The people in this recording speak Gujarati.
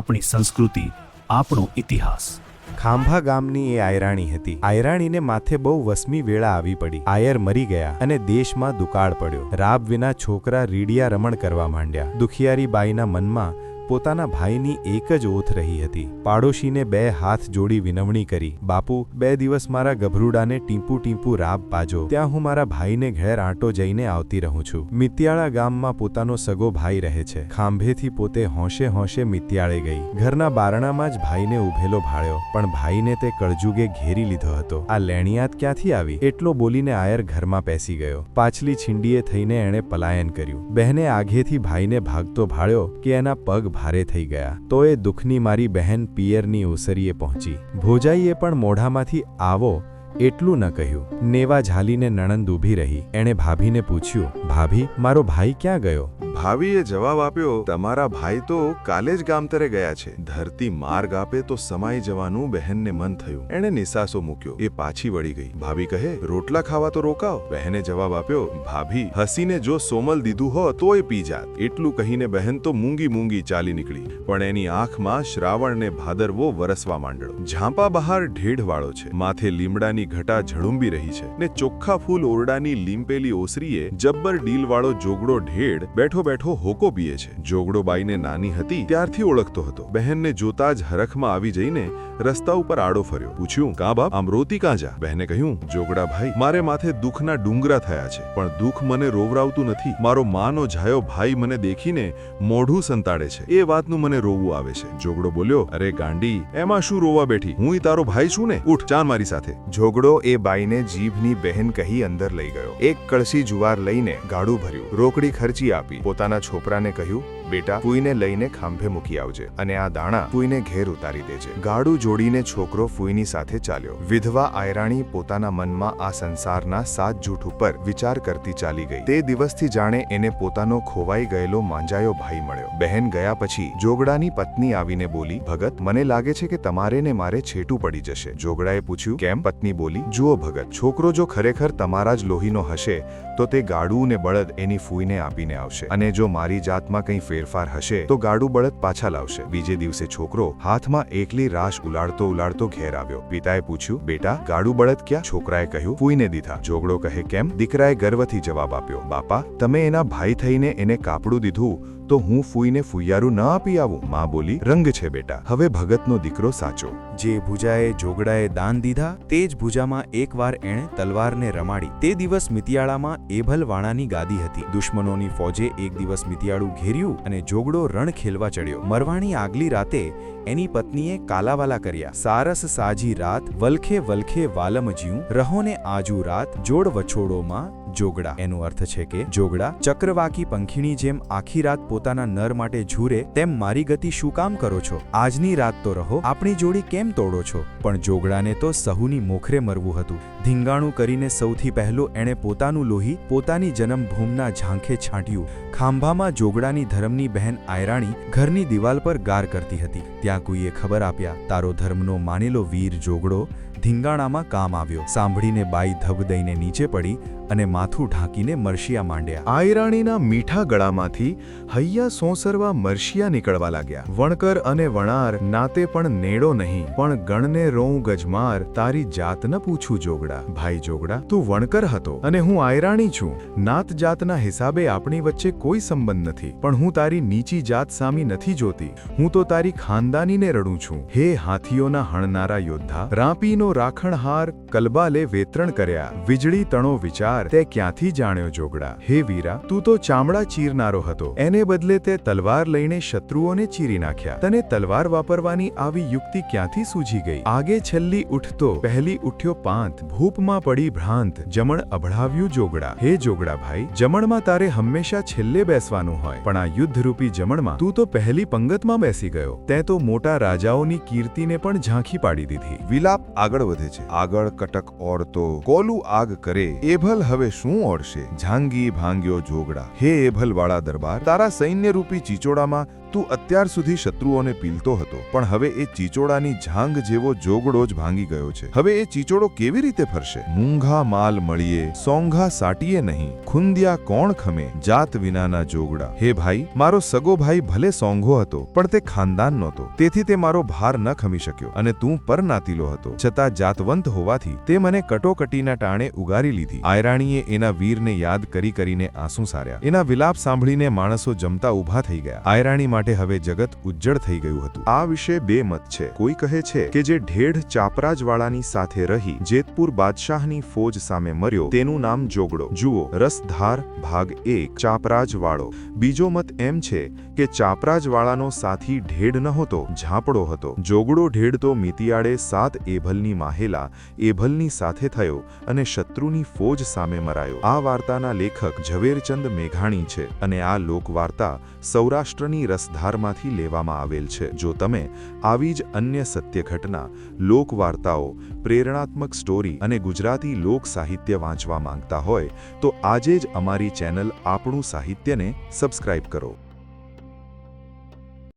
આપણી સંસ્કૃતિ, આપણો ઇતિહાસ. ખાંભા ગામની એ આયરાણી હતી. આયરાણીને માથે બહુ વસમી વેળા આવી પડી. આયર મરી ગયા અને દેશમાં દુકાળ પડ્યો. રાબ વિના છોકરા રીડિયા રમણ કરવા માંડ્યા. દુખિયારી બાઈના મનમાં પોતાના ભાઈની એક જ ઓથ રહી હતી. પાડોશીને બે હાથ જોડી વિનવણી કરી, બાપુ, બે દિવસ મારા ગભરૂડાને ટીંપુ ટીંપુ રાબ પાજો. ત્યાં હું મારા ભાઈને ઘેર આંટો જઈને આવતી રહું છું. મિત્યાળા ગામમાં પોતાનો સગો ભાઈ રહે છે. ખાંભેથી પોતે હોંશે હોંશે મિત્યાળે ગઈ. ઘરના બારણામાં જ ભાઈને ઉભેલો ભાળ્યો, પણ ભાઈને તે કળજુગે ઘેરી લીધો હતો. આ લેણિયાત ક્યાંથી આવી? એટલો બોલીને આયર ઘરમાં પેસી ગયો. પાછલી છીંડીએ થઈને એણે પલાયન કર્યું. બહેને આગેથી ભાઈને ભાગતો ભાળ્યો કે એના પગ ભારે થઈ ગયા. તો એ દુઃખની મારી બહેન પિયરની ઓસરીએ પહોંચી. ભોજાઈએ પણ મોઢામાંથી, આવો એટલું ન કહ્યું. નેવા ઝાલીને નણંદ ઊભી રહી. એણે ભાભીને પૂછ્યું, ભાભી, મારો ભાઈ ક્યાં ગયો? ભાવીએ જવાબ આપ્યો, તમારા ભાઈ તો કાલે જ ગામતરે ગયા છે. ધરતી માર્ગ આપે તો સમાઈ જવાનું બહેનને મન થયું. એણે નિસાસો મૂક્યો. એ પાછી વળી ગઈ. ભાભી કહે, રોટલા ખાવા તો રોકાવ. બહેને જવાબ આપ્યો, ભાભી, હસીને જો સોમલ દીધું હો તોય પી જાત. એટલું કહીને બહેન તો મૂંગી મૂંગી ચાલી નીકળી. પણ એની આંખમાં શ્રાવણ ને ભાદરવો વરસવા માંડ્યો. ઝાંપા બહાર ઢેઢવાળો છે. માથે લીમડાની ઘટા ઝળુંબી રહી છે. ને ચોખ્ખા ફૂલ ઓરડાની લીંપેલી ઓસરીએ જબ્બર ડીલવાળો જોગડો ઢેડ બેઠો બેઠો હોકો પીએ છે. જોગડો બાઈને નાની હતી, ત્યારથી ઓળખતો હતો. બહેનને જોતા જ હરખમાં આવી જઈને રસ્તા ઉપર આડો ફર્યો. પૂછ્યું, કા બાપ, આમ રોતી કાં જા? બહેને કહ્યું, જોગડા ભાઈ, મારે માથે દુઃખના ડુંગરા થયા છે, પણ દુઃખ મને રોવરાવતું નથી. મારો માનો જાયો ભાઈ મને દેખીને મોઢું સંતાડે છે. એ વાતનું મને રોવું આવે છે. જોગડો બોલ્યો, અરે ગાંડી, એમાં શું રોવા બેઠી? હું તારો ભાઈ છું ને? ઉઠ, ચાન મારી સાથે. જોગડો એ બાઈને જીભની બહેન કહી અંદર લઈ ગયો. એક કળશી જુવાર લઈને ગાડું ભર્યું. રોકડી ખર્ચી આપી. પોતાના છોકરાને કહ્યું બેટા, ફૂઈને લઈને ખાંભે મૂકી આવજે અને આ દાણા ફૂઈને ઘેર ઉતારી દેજે. ગાડું જોડીને છોકરો ફૂઈની સાથે ચાલ્યો. વિધવા આયરાણી પોતાના મનમાં આ સંસારના સાત જૂઠ ઉપર વિચાર કરતી ચાલી ગઈ. તે દિવસથી જાણે એને પોતાનો ખોવાઈ ગયેલો માંજાયો ભાઈ મળ્યો. બહેન ગયા પછી જોગડાની પત્ની આવીને બોલી, ભગત, મને લાગે છે કે તમારે ને મારે છેટું પડી જશે. જોગડાએ પૂછ્યું, કેમ? પત્ની બોલી, જુઓ ભગત, છોકરો જો ખરેખર તમારા જ લોહીનો હશે, તો તે ગાડું ને બળદ એની ફૂઈને આપીને આવશે અને જો મારી જાતમાં કંઈ ફેરફાર હશે તો ગાડું બળદ પાછા લાવશે. બીજે દિવસે છોકરો હાથમાં એકલી રાશ ઉલાડતો ઉલાળતો ઘેર આવ્યો. પિતાએ પૂછ્યું, બેટા, ગાડું બળદ ક્યાં? છોકરાએ કહ્યું, ફૂઈને દીધા. જોગડો કહે, કેમ? દીકરાએ ગર્વથી જવાબ આપ્યો, બાપા, તમે એના ભાઈ થઈને એને કાપડું દીધું તો હું ફૂઈને ફૂયારું ન આપી આવું. માં બોલી, રંગ છે બેટા, હવે ભગતનો દીકરો સાચો. જે ભુજાએ જોગડાએ દાન દીધા, તે જ ભુજામાં એકવાર એણે તલવારને રમાડી. તે દિવસ મિતિયાળામાં એભલ વાણાની ગાદી હતી. દુશ્મનોની ફોજે એક દિવસ મિતિયાળું ઘેર્યું અને જોગડો રણ ખેલવા ચડ્યો. મરવાણી આગલી રાતે એની પત્નીએ કાલાવાલા કર્યા. સારસ સાજી રાત, વલખે વલખે વાલમ જ્યું. રહોને આજુ રાત, જોડ વછોડોમાં જોગડા. એનો અર્થ છે કે જોગડા ચક્રવાકી પંખીની જેમ આખી રાત પોતાના નર માટે ઝૂરે, તેમ મારી ગતિ શું કામ કરો છો? આજની રાત તો રહો, આપણી જોડી કેમ તોડો છો? પણ જોગડાને તો સહુની મોખરે મરવું હતું. ધીંગાણું કરીને સૌથી પહેલો એણે પોતાનું લોહી પોતાની જન્મભૂમના ઝાંખે છાંટ્યું. ખાંભામાં જોગડાની ધર્મની બહેન આયરાણી ઘરની દિવાલ પર ગાર કરતી હતી. ત્યાં કોઈએ ખબર આપ્યા, તારો ધર્મનો માનેલો વીર જોગડો ધીંગાણામાં કામ આવ્યો. સાંભળીને બાઈ ધબ દઈને નીચે પડી અને માથું ઢાંકીને મરશિયા માંડ્યા. આયરાણીના મીઠા ગળામાંથી હૈયા સોંસરવા મરશિયા નીકળવા લાગ્યા. વણકર અને વણાર નાતે પણ નેડો નહીં, પણ ગણને રોઉં ગજમાર, તારી જાત ન પૂછું જોગડા. ભાઈ જોગડા, તું વણકર હતો અને હું આયરાણી છું. નાત જાતના હિસાબે આપણી વચ્ચે કોઈ સંબંધ નથી, પણ હું તારી નીચી જાત સામી નથી જોતી. હું તો તારી ખાનદાનીને રડું છું. હે હાથીઓના હણનારા યોદ્ધા, રાપીનો રાખણહાર, કલબાલે વેતરણ કર્યા. વીજળી તણો વિચાર, તે ક્યાંથી જાણ્યો જોગડા? હે વીરા, તું તો ચામડા ચીરનારો હતો. એને બદલે તે તલવાર લઈને શત્રુઓને ચીરી નાખ્યા. તને તલવાર વાપરવાની આવી યુક્તિ ક્યાંથી સૂઝી ગઈ? આગે છેલ્લી ઉઠતો પહેલી ઉઠ્યો પાંત. ભૂપમાં પડી ભ્રાંત. જમણ અભળાવ્યું જોગડા. હે જોગડા ભાઈ, જમણમાં તારે હંમેશા છેલ્લે બેસવાનું હોય. પણ આ યુદ્ધરૂપી જમણમાં તું તો પહેલી પંગતમાં બેસી ગયો. તે તો મોટા રાજાઓની કીર્તિને પણ ઝાંખી પાડી દીધી. વિલાપ આગળ વધે છે. આગળ કટક ઓરતો કોલું આગ કરે. એભલ હવે શું ઓળશે? જાંગી ભાંગ્યો જોગડા. હે એભલવાળા દરબાર તારા સૈન્ય રૂપી ચીચોડામાં તું અત્યાર સુધી શત્રુઓને પીલતો હતો, પણ હવે એ ચીચોડાની ઝાંગ જેવો જોગડો જ ભાંગી ગયો છે. હવે એ ચીચોડો કેવી રીતે ફરશે? મૂંઘા માલ મળીએ, સોંઘા સાટીએ નહીં, ખુંદિયા કોણ ખમે, જાત વિનાના જોગડા. હે ભાઈ, મારો સગો ભાઈ ભલે સોંઘો હતો, પણ તે ખાનદાન નહોતો. તેથી તે મારો ભાર ન ખમી શક્યો અને તું પરનાતીલો હતો. છતાં જાતવંત હોવાથી તે મને કટોકટીના ટાણે ઉગારી લીધી. આયરાણીએ એના વીરને યાદ કરી કરીને આંસુ સાર્યા. એના વિલાપ સાંભળીને માણસો જમતા ઊભા થઈ ગયા. આયરાણી માટે હવે જગત ઉજ્જળ થઈ ગયું હતું. આ વિશે બે મત છે. કોઈ કહે છે કે જે ઢેઢ ચાપરાજવાળાની સાથે રહી, જેતપુર બાદશાહની ફોજ સામે મર્યો, તેનું નામ જોગડો. જુઓ, રસધાર ભાગ એક, ચાપરાજવાળો. બીજો મત એમ છે કે ચાપરાજવાળાનો સાથી ઢેઢ નહોતો, ઝાંપડો હતો. જોગડો ઢેઢ તો મિતિયાળે સાત એભલની માહેલા, એભલની સાથે થયો અને શત્રુની ફોજ સામે મરાયો. આ વાર્તાના લેખક ઝવેરચંદ મેઘાણી છે અને આ લોકવાર્તા સૌરાષ્ટ્રની રસધારમાંથી લેવામાં આવેલ છે. જો તમે આવી જ અન્ય સત્ય ઘટના, લોકવાર્તાઓ, પ્રેરણાત્મક સ્ટોરી અને ગુજરાતી લોક સાહિત્ય વાંચવા માંગતા હોય, તો આજે જ અમારી ચેનલ આપણું સાહિત્યને સબસ્ક્રાઇબ કરો.